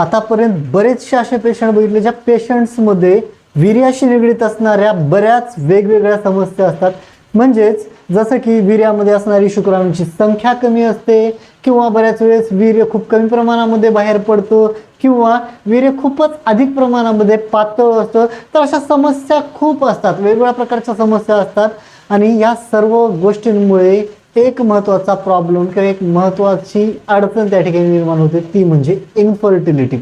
आतापर्यंत बरेचसे असे पेशंट बघितले ज्या पेशंट्समध्ये वीर्याशी निगडीत असणाऱ्या बऱ्याच वेगवेगळ्या समस्या असतात. म्हणजेच जसं की वीर्यामध्ये असणारी शुक्राणूंची संख्या कमी असते किंवा बऱ्याच वेळेस वीर्य खूप कमी प्रमाणामध्ये बाहेर पडतो किंवा वीर्य खूपच अधिक प्रमाणामध्ये पातळ असतं तर अशा समस्या खूप असतात. वेगवेगळ्या प्रकारच्या समस्या असतात. आणि या सर्व गोष्टींमुळे एक महत्त्वाचा प्रॉब्लेम किंवा एक महत्त्वाची अडचण त्या ठिकाणी निर्माण होते ती म्हणजे इन्फर्टिलिटी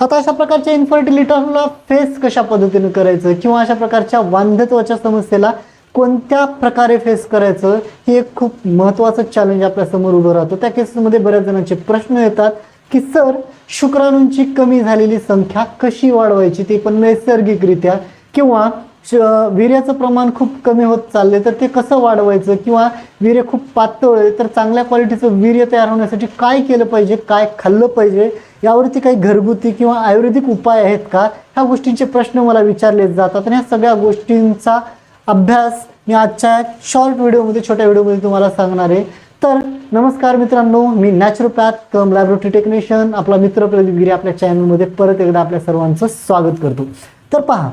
आता अशा प्रकारच्या इन्फर्टिलिटीला फेस कशा पद्धतीने करायचं किंवा अशा प्रकारच्या वांधत्वाच्या समस्येला कोणत्या प्रकारे फेस करायचं हे एक खूप महत्त्वाचं चॅलेंज आपल्यासमोर उभं राहतं. त्या केसेसमध्ये बऱ्याच जणांचे प्रश्न येतात की सर शुक्राणूंची कमी झालेली संख्या कशी वाढवायची? ती पण नैसर्गिकरित्या किंवा वीर्याचं प्रमाण खूप कमी होत चालले तर ते कसं वाढवायचं? किंवा वीर्य खूप पातळ आहे तर चांगल्या क्वालिटीचं वीर्य तयार होण्यासाठी काय केलं पाहिजे काय खाल्लं पाहिजे? यावरती काही घरगुती किंवा आयुर्वेदिक उपाय आहेत का? ह्या गोष्टींचे प्रश्न मला विचारले जातात. आणि ह्या सगळ्या गोष्टींचा अभ्यास मी आजच्या शॉर्ट व्हिडिओमध्ये छोट्या व्हिडिओमध्ये तुम्हाला सांगणार आहे. तर नमस्कार मित्रांनो मी नॅचरोपॅथ कम लॅबोरेटरी टेक्निशियन आपला मित्र प्रदीप गिरी आपल्या चॅनलमध्ये परत एकदा आपल्या सर्वांचं स्वागत करतो. तर पहा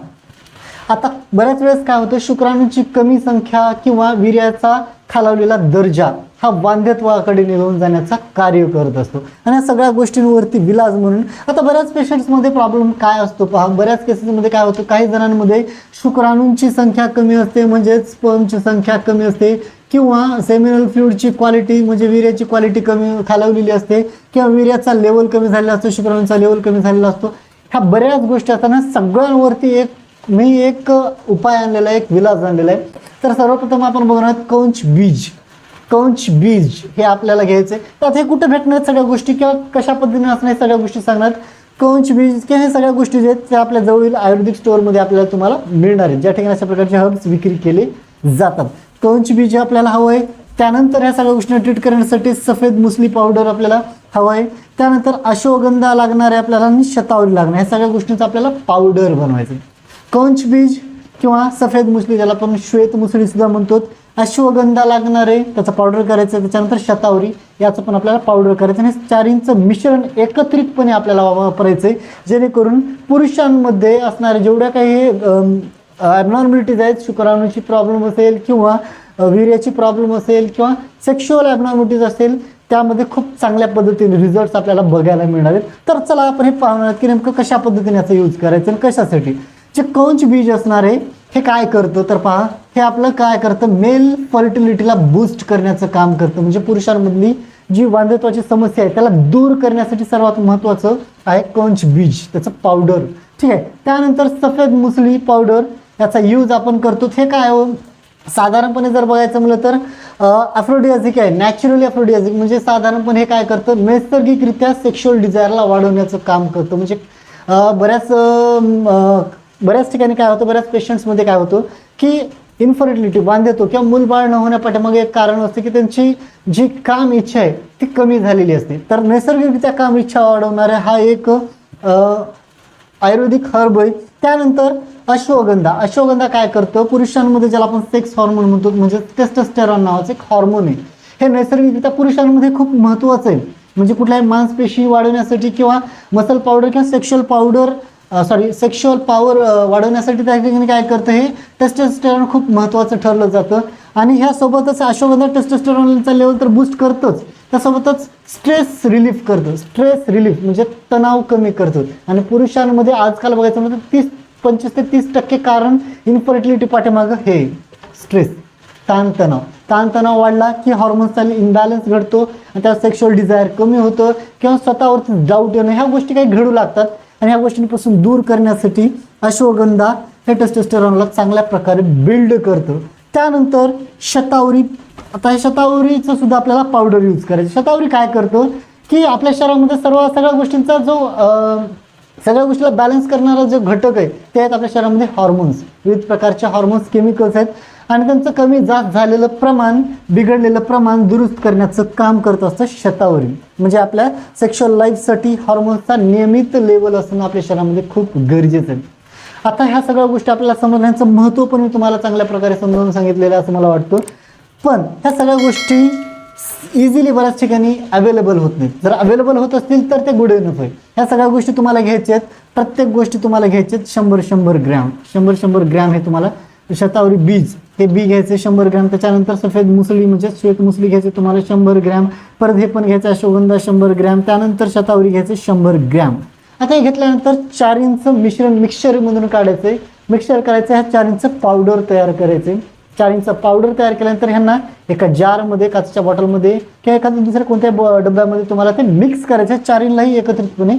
आता बऱ्याच वेळेस काय होतं शुक्राणूंची कमी संख्या किंवा वीर्याचा खालावलेला दर्जा हा वांध्यत्वाकडे निघून जाण्याचा कार्य करत असतो. आणि या सगळ्या गोष्टींवरती विलाज म्हणून आता बऱ्याच पेशंट्समध्ये प्रॉब्लेम काय असतो पहा. बऱ्याच केसेसमध्ये काय होतं काही जणांमध्ये शुक्राणूंची संख्या कमी असते म्हणजेच स्पर्मची संख्या कमी असते किंवा सेमिनल फ्लूडची क्वालिटी म्हणजे वीर्याची क्वालिटी कमी खालावलेली असते किंवा वीर्याचा लेवल कमी झालेला असतो शुक्राणूंचा लेवल कमी झालेला असतो. ह्या बऱ्याच गोष्टी असताना सगळ्यांवरती एक मी एक उपाय आणलेला आहे एक विलास आणलेला आहे. तर सर्वप्रथम आपण बघणार आहोत कौंच बीज. कंच बीज हे आपल्याला घ्यायचं आहे तर आता हे कुठं भेटणार सगळ्या गोष्टी किंवा कशा पद्धतीने असणार सगळ्या गोष्टी सांगणार कंच बीज किंवा हे सगळ्या गोष्टी जे आहेत त्या आपल्या जवळील आयुर्वेदिक स्टोअरमध्ये आपल्याला तुम्हाला मिळणार आहेत. ज्या ठिकाणी अशा प्रकारचे हर्ब्स विक्री केले जातात. कंच बीज आपल्याला हवं आहे त्यानंतर ह्या सगळ्या गोष्टींना ट्रीट करण्यासाठी सफेद मुसली पावडर आपल्याला हवं आहे. त्यानंतर अश्वगंधा लागणार आहे आपल्याला आणि शतावरी लागणार ह्या सगळ्या गोष्टींचं आपल्याला पावडर बनवायचं आहे. कंच बीज किंवा सफेद मुसली ज्याला आपण श्वेत मुसळी सुद्धा म्हणतो अश्वगंधा लागणार आहे त्याचा पावडर करायचं आहे त्याच्यानंतर शतावरी याचं पण आपल्याला पावडर करायचं आणि हे चारींचं मिश्रण एकत्रितपणे आपल्याला वापरायचं आहे. जेणेकरून पुरुषांमध्ये असणाऱ्या जेवढ्या काही ॲबनॉर्मॅलिटीज आहेत शुक्राणूची प्रॉब्लेम असेल किंवा वीर्याची प्रॉब्लेम असेल किंवा सेक्शुअल ॲबनॉर्मॅलिटीज असेल त्यामध्ये खूप चांगल्या पद्धतीने रिझल्ट्स आपल्याला बघायला मिळणार आहेत. तर चला आपण हे पाहणार आहोत की नेमकं कशा पद्धतीने याचा यूज करायचं आणि कशासाठी. जे कौंच बीज असणार आहे हे काय करतं? तर पहा हे आपलं काय करतं? मेल फर्टिलिटीला बूस्ट करण्याचं काम करतं. म्हणजे पुरुषांमधली जी वांधत्वाची समस्या आहे त्याला दूर करण्यासाठी सर्वात महत्त्वाचं आहे कंच बीज त्याचं पावडर ठीक आहे? त्यानंतर सफेद मुसळी पावडर याचा यूज आपण करतो. हे काय हो? साधारणपणे जर बघायचं म्हणलं तर अफ्रोडियाझिक आहे. नॅचरली अफ्रोडियाझिक म्हणजे साधारणपणे हे काय करतं? नैसर्गिकरित्या सेक्शुअल डिझायरला वाढवण्याचं काम करतं. म्हणजे बऱ्याच बऱ्याच ठिकाणी काय होतं बऱ्याच पेशंट्समध्ये काय होतं की इन्फर्टिलिटी बांधतो किंवा मूलबाळ न होण्यापाठीमागे एक कारण असतं की त्यांची जी काम इच्छा आहे ती कमी झालेली असते. तर नैसर्गिकरित्या काम इच्छा वाढवणारा हा एक आयुर्वेदिक हर्ब आहे. त्यानंतर अश्वगंधा. अश्वगंधा काय करतं? पुरुषांमध्ये ज्याला आपण सेक्स हॉर्मोन म्हणतो म्हणजे टेस्टस्टेरॉन नावाचं एक हॉर्मोन आहे. हे नैसर्गिकरित्या पुरुषांमध्ये खूप महत्त्वाचं आहे. म्हणजे कुठल्याही मांसपेशी वाढवण्यासाठी किंवा मसल पावडर किंवा sexual powder sorry sexual power वाढवण्यासाठी त्या ठिकाणी काय करतं हे? टेस्टोस्टेरॉन खूप महत्त्वाचं ठरलं जातं. आणि ह्यासोबतच अश्वगंधा टेस्टोस्टेरॉनचा लेवल तर बूस्ट करतोच. त्यासोबतच स्ट्रेस रिलीफ करतं स्ट्रेस रिलीफ म्हणजे तणाव कमी करतं आणि पुरुषांमध्ये आजकाल बघायचं म्हणजे तीस पंचवीस ते तीस टक्के कारण इन्फर्टिलिटी पाठीमागं हे स्ट्रेस ताणतणाव. ताणतणाव वाढला की हॉर्मोन्सचा इम्बॅलन्स घडतो आणि त्या सेक्शुअल डिझायर कमी होतं किंवा स्वतःवरती डाऊट येणं ह्या गोष्टी काही घडू लागतात. आणि ह्या गोष्टींपासून दूर करण्यासाठी अश्वगंधा हे टेस्टोस्टेरॉनला चांगल्या प्रकारे बिल्ड करतं. त्यानंतर शतावरी आता हे शतावरीचं सुद्धा आपल्याला पावडर यूज करायचं. शतावरी काय करतं? की आपल्या शरीरामध्ये सर्व सगळ्या गोष्टींचा जो सगळ्या गोष्टीला बॅलन्स करणारा जो घटक आहे ते आहेत आपल्या शरीरामध्ये हॉर्मोन्स विविध प्रकारचे हॉर्मोन्स केमिकल्स आहेत. आणि त्यांचं कमी जास्त झालेलं प्रमाण बिघडलेलं प्रमाण दुरुस्त करण्याचं काम करत असतं शतावरील. म्हणजे आपल्या सेक्शुअल लाईफसाठी हॉर्मोन्सचा नियमित लेवल असणं आपल्या शरीरामध्ये खूप गरजेचं आहे. आता ह्या सगळ्या गोष्टी आपल्याला समजण्याचं महत्त्व पण मी तुम्हाला चांगल्या प्रकारे समजावून सांगितलेलं असं मला वाटतं. पण ह्या सगळ्या गोष्टी इझिली बऱ्याच ठिकाणी अवेलेबल होत नाहीत. जर अवेलेबल होत असतील तर ते गुड इनफ आहे. ह्या सगळ्या गोष्टी तुम्हाला घ्यायच्या आहेत. प्रत्येक गोष्टी तुम्हाला घ्यायच्या आहेत शंभर शंभर ग्रॅम. शंभर शंभर ग्रॅम हे तुम्हाला शतावरी बीज ते बी घ्यायचे शंभर ग्रॅम. त्याच्यानंतर सफेद मुसळी म्हणजे श्वेत मुसली घ्यायचे तुम्हाला शंभर ग्रॅम. परत हे पण घ्यायचं अश्वगंधा शंभर ग्रॅम. त्यानंतर शतावरी घ्यायचे शंभर ग्रॅम. आता हे घेतल्यानंतर चार इंच मिश्रण मिक्सरमधून काढायचे. मिक्सर करायचं ह्या चार इंच पावडर तयार करायचे. चार इंच पावडर तयार केल्यानंतर ह्यांना एका जारमध्ये काचच्या बॉटलमध्ये किंवा एखाद्या दुसऱ्या कोणत्या ब- डब्यामध्ये तुम्हाला ते मिक्स करायचं. आहे चारींलाही एकत्रितपणे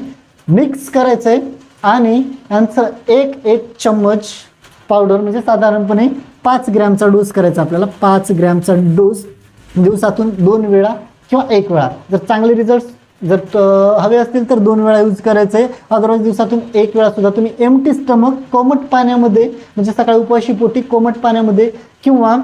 मिक्स करायचं. आहे आणि यांचं एक एक चम्मच पावडर म्हणजे साधारणपणे पाच ग्रॅमचा डोस करायचा आपल्याला. पाच ग्रॅमचा डोस दिवसातून दोन वेळा किंवा एक वेळा. जर चांगले रिझल्ट जर हवे असतील तर दोन वेळा यूज करायचं. आहे अदरवाईज दिवसातून एक वेळा सुद्धा तुम्ही एमटी स्टमक कोमट पाण्यामध्ये म्हणजे सकाळी उपाशी पोटी कोमट पाण्यामध्ये किंवा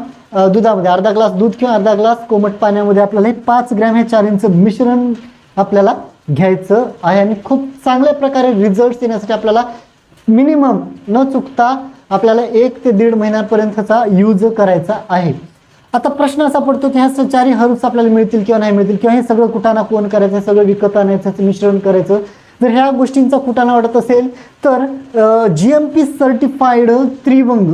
दुधामध्ये अर्धा ग्लास दूध किंवा अर्धा ग्लास कोमट पाण्यामध्ये आपल्याला हे पाच ग्रॅम हे चार इंच मिश्रण आपल्याला घ्यायचं आहे. आणि खूप चांगल्या प्रकारे रिझल्ट येण्यासाठी आपल्याला मिनिमम न चुकता आपल्याला एक ते दीड महिन्यापर्यंतचा यूज करायचा आहे. आता प्रश्न असा पडतो की ह्या चारही हर्ब्स आपल्याला मिळतील किंवा नाही मिळतील किंवा हे सगळं कुटाणा कोण करायचं हे सगळं विकत आणायचं मिश्रण करायचं. जर ह्या गोष्टींचा कुटाणा वाटत असेल तर G M P certified Trivang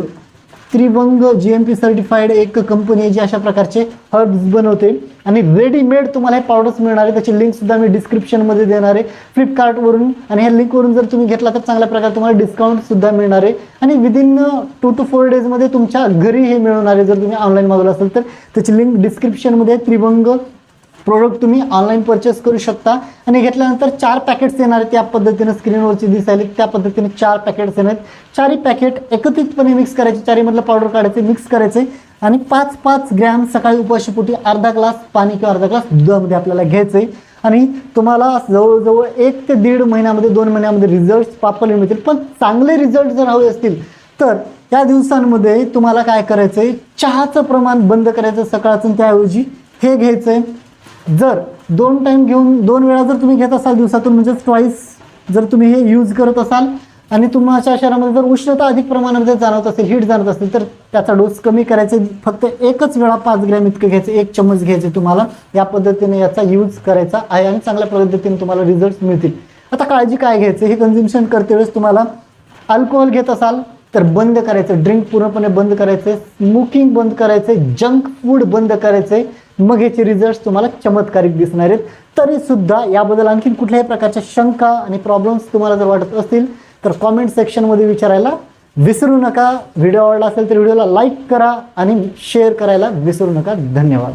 Trivang G M P certified एक कंपनी आहे जी अशा प्रकारचे हर्ब्स बनवते. आणि रेडीमेड तुम्हाला हे पावडर्स मिळणार आहे त्याची लिंकसुद्धा मी डिस्क्रिप्शनमध्ये देणार आहे. फ्लिपकार्टवरून आणि ह्या लिंकवरून जर तुम्ही घेतला तर चांगल्या प्रकारे तुम्हाला डिस्काउंटसुद्धा मिळणार आहे. आणि विदिन टू टू फोर डेजमध्ये तुमच्या घरी हे मिळणार आहे. जर तुम्ही ऑनलाईन मागवलं असेल तर त्याची लिंक डिस्क्रिप्शनमध्ये त्रिवंग प्रोडक्ट तुम्ही ऑनलाईन परचेस करू शकता. आणि घेतल्यानंतर चार पॅकेट्स येणार आहेत त्या पद्धतीनं स्क्रीनवरची दिसायले. त्या पद्धतीने चार पॅकेट्स येणार आहेत. चारही पॅकेट एकत्रितपणे मिक्स करायचे. चारीमधलं पावडर काढायचे मिक्स करायचे. आणि पाच पाच ग्रॅम सकाळी उपाशीपोटी अर्धा ग्लास पाणी किंवा अर्धा ग्लास दुधामध्ये आपल्याला घ्यायचं आहे आणि तुम्हाला जवळजवळ एक ते दीड महिन्यामध्ये दोन महिन्यामध्ये रिझल्ट प्रॉपरली मिळतील. पण चांगले रिझल्ट जर हवे असतील तर या दिवसांमध्ये तुम्हाला काय करायचं आहे चहाचं प्रमाण बंद करायचं सकाळचं त्याऐवजी हे घ्यायचं आहे जर दोन टाईम घेऊन दोन वेळा जर तुम्ही घेत असाल दिवसातून म्हणजे ट्वाईस जर तुम्ही हे यूज करत असाल आणि तुमच्या शहरामध्ये जर उष्णता अधिक प्रमाणामध्ये जाणवत असेल हीट जाणवत असेल तर त्याचा डोस कमी करायचे. फक्त एकच वेळा पाच ग्रॅम इतकं घ्यायचं एक चम्मच घ्यायचे तुम्हाला. या पद्धतीने याचा यूज करायचा आहे आणि चांगल्या पद्धतीने तुम्हाला रिझल्ट मिळतील. आता काळजी काय घ्यायचं? हे कन्झ्युम्शन करते वेळेस तुम्हाला अल्कोहोल घेत असाल तर बंद करायचं. ड्रिंक पूर्णपणे बंद करायचं. स्मोकिंग बंद करायचं. जंक फूड बंद करायचंय मग याचे रिझल्ट तुम्हाला चमत्कारिक दिसणार आहेत. तरी सुद्धा याबद्दल आणखीन कुठल्याही प्रकारच्या शंका आणि प्रॉब्लेम्स तुम्हाला जर वाटत असतील तर कॉमेंट सेक्शनमध्ये विचारायला विसरू नका. व्हिडिओ आवडला असेल तर व्हिडिओला लाईक करा आणि शेअर करायला विसरू नका. धन्यवाद.